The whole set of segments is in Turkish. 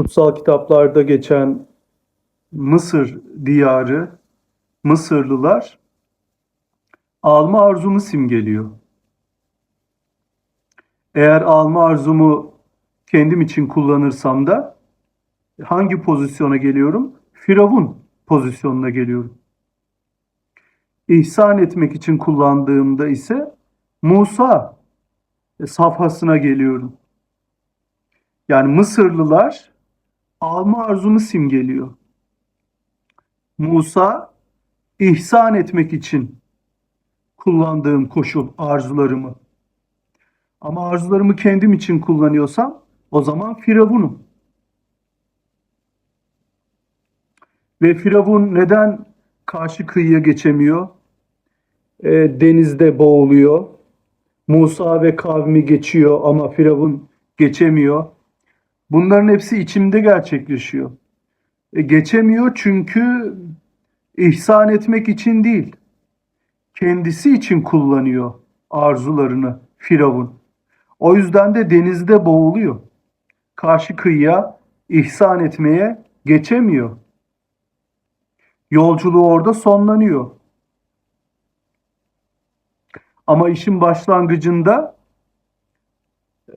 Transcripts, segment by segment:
kutsal kitaplarda geçen Mısır diyarı, Mısırlılar alma arzumu simgeliyor. Eğer alma arzumu kendim için kullanırsam da hangi pozisyona geliyorum? Firavun pozisyonuna geliyorum. İhsan etmek için kullandığımda ise Musa safhasına geliyorum. Yani Mısırlılar alma arzumu simgeliyor. Musa ihsan etmek için kullandığım koşul arzularımı. Ama arzularımı kendim için kullanıyorsam o zaman Firavun'um. Ve Firavun neden karşı kıyıya geçemiyor? E, denizde boğuluyor. Musa ve kavmi geçiyor ama Firavun geçemiyor. Bunların hepsi içimde gerçekleşiyor. E, geçemiyor çünkü ihsan etmek için değil, kendisi için kullanıyor arzularını Firavun. O yüzden de denizde boğuluyor. Karşı kıyıya ihsan etmeye geçemiyor. Yolculuğu orada sonlanıyor. Ama işin başlangıcında e,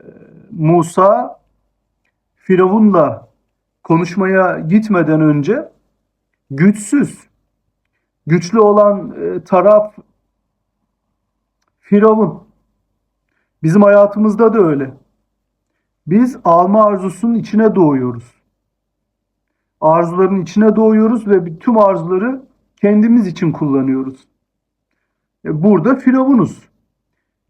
Musa Firavun'la konuşmaya gitmeden önce güçsüz, güçlü olan e, taraf Firavun. Bizim hayatımızda da öyle. Biz alma arzusunun içine doğuyoruz. Arzuların içine doğuyoruz ve tüm arzuları kendimiz için kullanıyoruz. E, burada Firavunuz.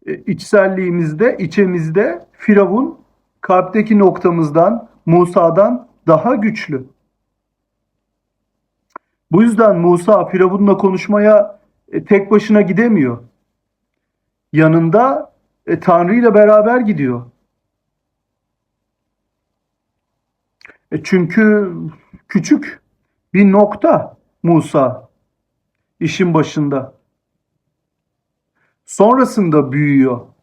E, içselliğimizde, içimizde Firavun kalpteki noktamızdan, Musa'dan daha güçlü. Bu yüzden Musa Firavun'la konuşmaya e, tek başına gidemiyor. Yanında e, Tanrı ile beraber gidiyor. E, çünkü küçük bir nokta Musa işin başında. Sonrasında büyüyor.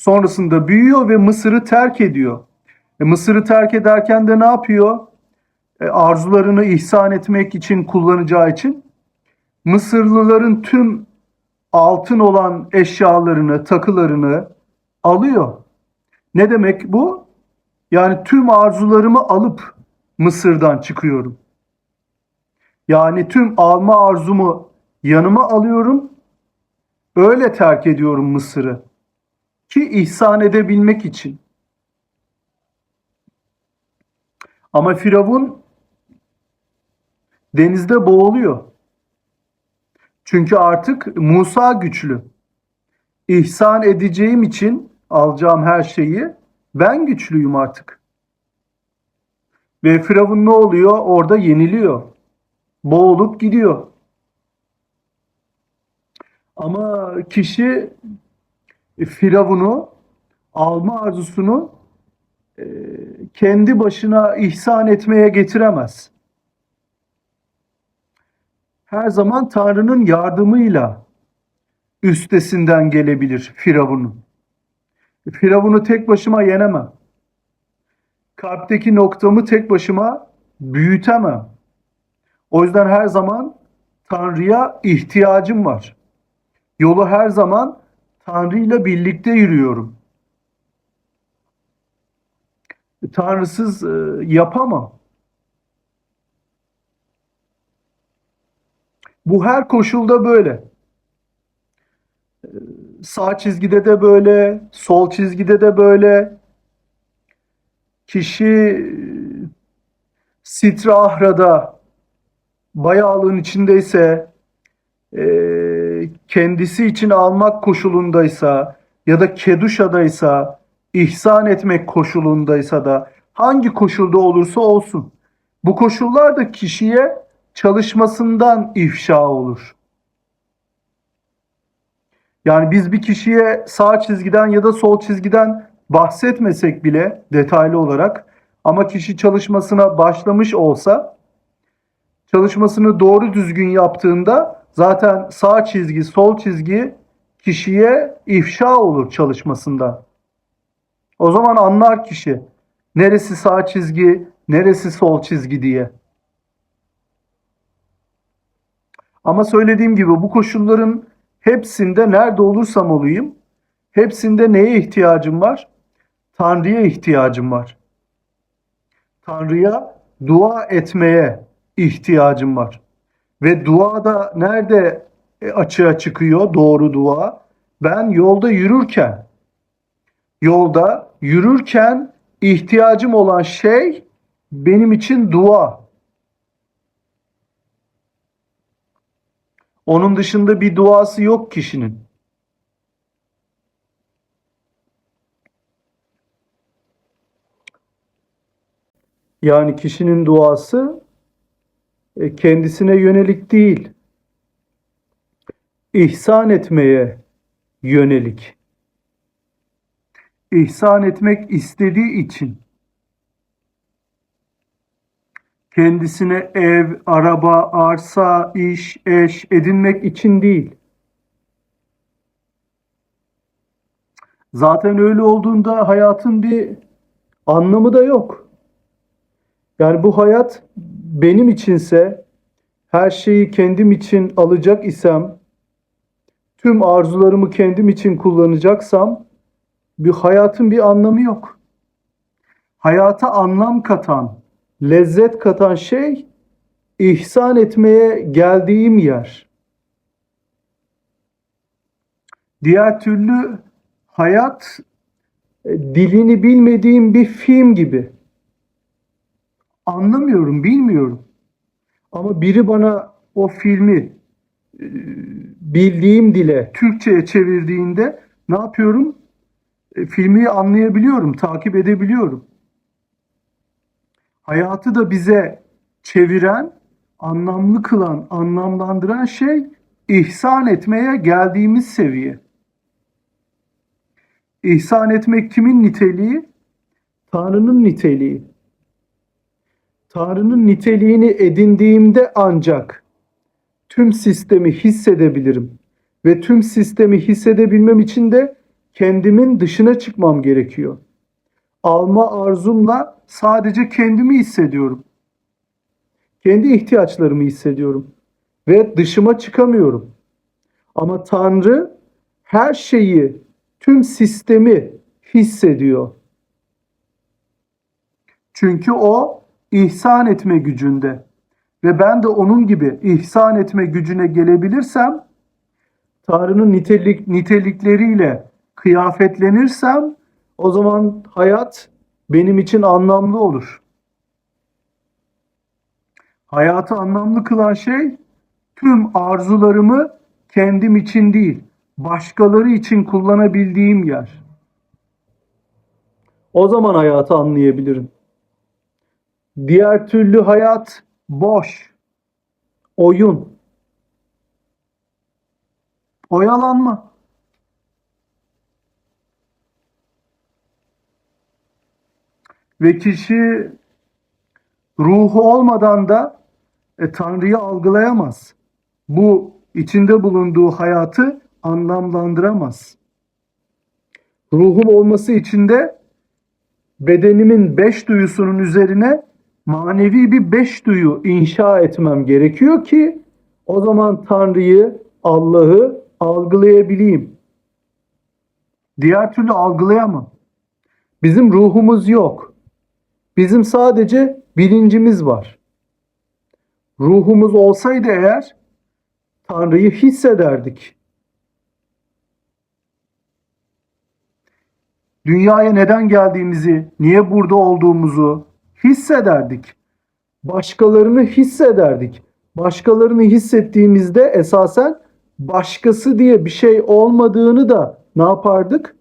Sonrasında büyüyor ve Mısır'ı terk ediyor. E, Mısır'ı terk ederken de ne yapıyor? E, arzularını ihsan etmek için kullanacağı için Mısırlıların tüm altın olan eşyalarını, takılarını alıyor. Ne demek bu? Yani tüm arzularımı alıp Mısır'dan çıkıyorum. Yani tüm alma arzumu yanıma alıyorum. Öyle terk ediyorum Mısır'ı. Ki ihsan edebilmek için. Ama Firavun denizde boğuluyor. Çünkü artık Musa güçlü. İhsan edeceğim için alacağım her şeyi ben güçlüyüm artık. Ve Firavun ne oluyor? Orada yeniliyor. Boğulup gidiyor. Ama kişi Firavun'u alma arzusunu e, kendi başına ihsan etmeye getiremez. Her zaman Tanrı'nın yardımıyla üstesinden gelebilir Firavun'un. Firavun'u tek başıma yenemem. Kalpteki noktamı tek başıma büyütemem. O yüzden her zaman Tanrı'ya ihtiyacım var. Yolu her zaman Tanrı ile birlikte yürüyorum. Tanrısız e, yapamam. Bu her koşulda böyle. E, sağ çizgide de böyle, sol çizgide de böyle. Kişi e, Sitra Ahra'da bayağılığın içindeyse, e, kendisi için almak koşulundaysa ya da Keduşa'daysa, ihsan etmek koşulundaysa da hangi koşulda olursa olsun bu koşullar da kişiye çalışmasından ifşa olur. Yani biz bir kişiye sağ çizgiden ya da sol çizgiden bahsetmesek bile detaylı olarak ama kişi çalışmasına başlamış olsa çalışmasını doğru düzgün yaptığında zaten sağ çizgi, sol çizgi kişiye ifşa olur çalışmasında. O zaman anlar kişi Neresi sağ çizgi, neresi sol çizgi diye. Ama söylediğim gibi bu koşulların hepsinde nerede olursam olayım, hepsinde neye ihtiyacım var? Tanrı'ya ihtiyacım var. Tanrı'ya dua etmeye ihtiyacım var. Ve dua da nerede e, açığa çıkıyor doğru dua? Ben yolda yürürken, yolda yürürken ihtiyacım olan şey benim için dua. Onun dışında bir duası yok kişinin. Yani kişinin duası kendisine yönelik değil, ihsan etmeye yönelik. İhsan etmek istediği için kendisine ev, araba, arsa, iş, eş edinmek için değil. Zaten öyle olduğunda hayatın bir anlamı da yok. Yani bu hayat benim içinse her şeyi kendim için alacak isem tüm arzularımı kendim için kullanacaksam bir hayatın bir anlamı yok. Hayata anlam katan, lezzet katan şey ihsan etmeye geldiğim yer. Diğer türlü hayat e, dilini bilmediğim bir film gibi. Anlamıyorum, bilmiyorum. Ama biri bana o filmi e, bildiğim dile Türkçe'ye çevirdiğinde ne yapıyorum? E, filmi anlayabiliyorum, takip edebiliyorum. Hayatı da bize çeviren, anlamlı kılan, anlamlandıran şey ihsan etmeye geldiğimiz seviye. İhsan etmek kimin niteliği? Tanrı'nın niteliği. Tanrı'nın niteliğini edindiğimde ancak tüm sistemi hissedebilirim. Ve tüm sistemi hissedebilmem için de kendimin dışına çıkmam gerekiyor. Alma arzumla sadece kendimi hissediyorum. Kendi ihtiyaçlarımı hissediyorum ve dışıma çıkamıyorum. Ama Tanrı her şeyi, tüm sistemi hissediyor. Çünkü o ihsan etme gücünde ve ben de onun gibi ihsan etme gücüne gelebilirsem Tanrı'nın nitelik nitelikleriyle kıyafetlenirsem o zaman hayat benim için anlamlı olur. Hayatı anlamlı kılan şey tüm arzularımı kendim için değil, başkaları için kullanabildiğim yer. O zaman hayatı anlayabilirim. Diğer türlü hayat boş, oyun, oyalanma. Ve kişi ruhu olmadan da e, Tanrı'yı algılayamaz. Bu içinde bulunduğu hayatı anlamlandıramaz. Ruhum olması için de bedenimin beş duyusunun üzerine manevi bir beş duyu inşa etmem gerekiyor ki o zaman Tanrı'yı, Allah'ı algılayabileyim. Diğer türlü algılayamam. Bizim ruhumuz yok. Bizim sadece bilincimiz var. Ruhumuz olsaydı eğer Tanrı'yı hissederdik. Dünyaya neden geldiğimizi, niye burada olduğumuzu hissederdik. Başkalarını hissederdik. Başkalarını hissettiğimizde esasen başkası diye bir şey olmadığını da ne yapardık?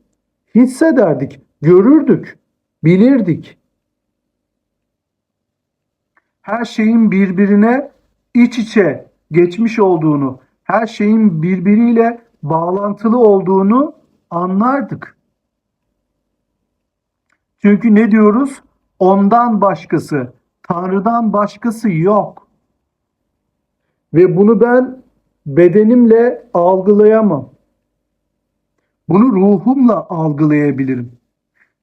Hissederdik, görürdük, bilirdik her şeyin birbirine iç içe geçmiş olduğunu, her şeyin birbiriyle bağlantılı olduğunu anlardık. Çünkü ne diyoruz? Ondan başkası, Tanrı'dan başkası yok. Ve bunu ben bedenimle algılayamam. Bunu ruhumla algılayabilirim.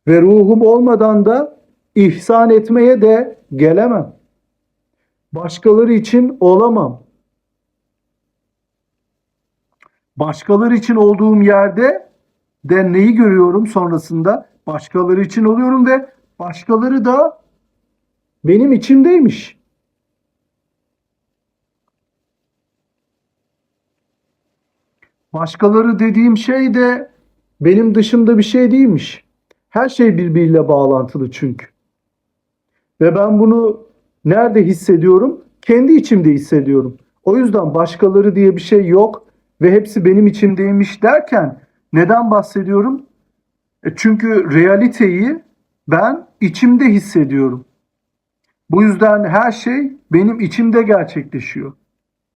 Ve ruhum olmadan da ihsan etmeye de gelemem. Başkaları için olamam. Başkaları için olduğum yerde de neyi görüyorum sonrasında? Başkaları için oluyorum ve başkaları da benim içimdeymiş. Başkaları dediğim şey de benim dışımda bir şey değilmiş. Her şey birbiriyle bağlantılı çünkü. Ve ben bunu nerede hissediyorum? Kendi içimde hissediyorum. O yüzden başkaları diye bir şey yok ve hepsi benim içimdeymiş derken neden bahsediyorum? E çünkü realiteyi ben içimde hissediyorum. Bu yüzden her şey benim içimde gerçekleşiyor.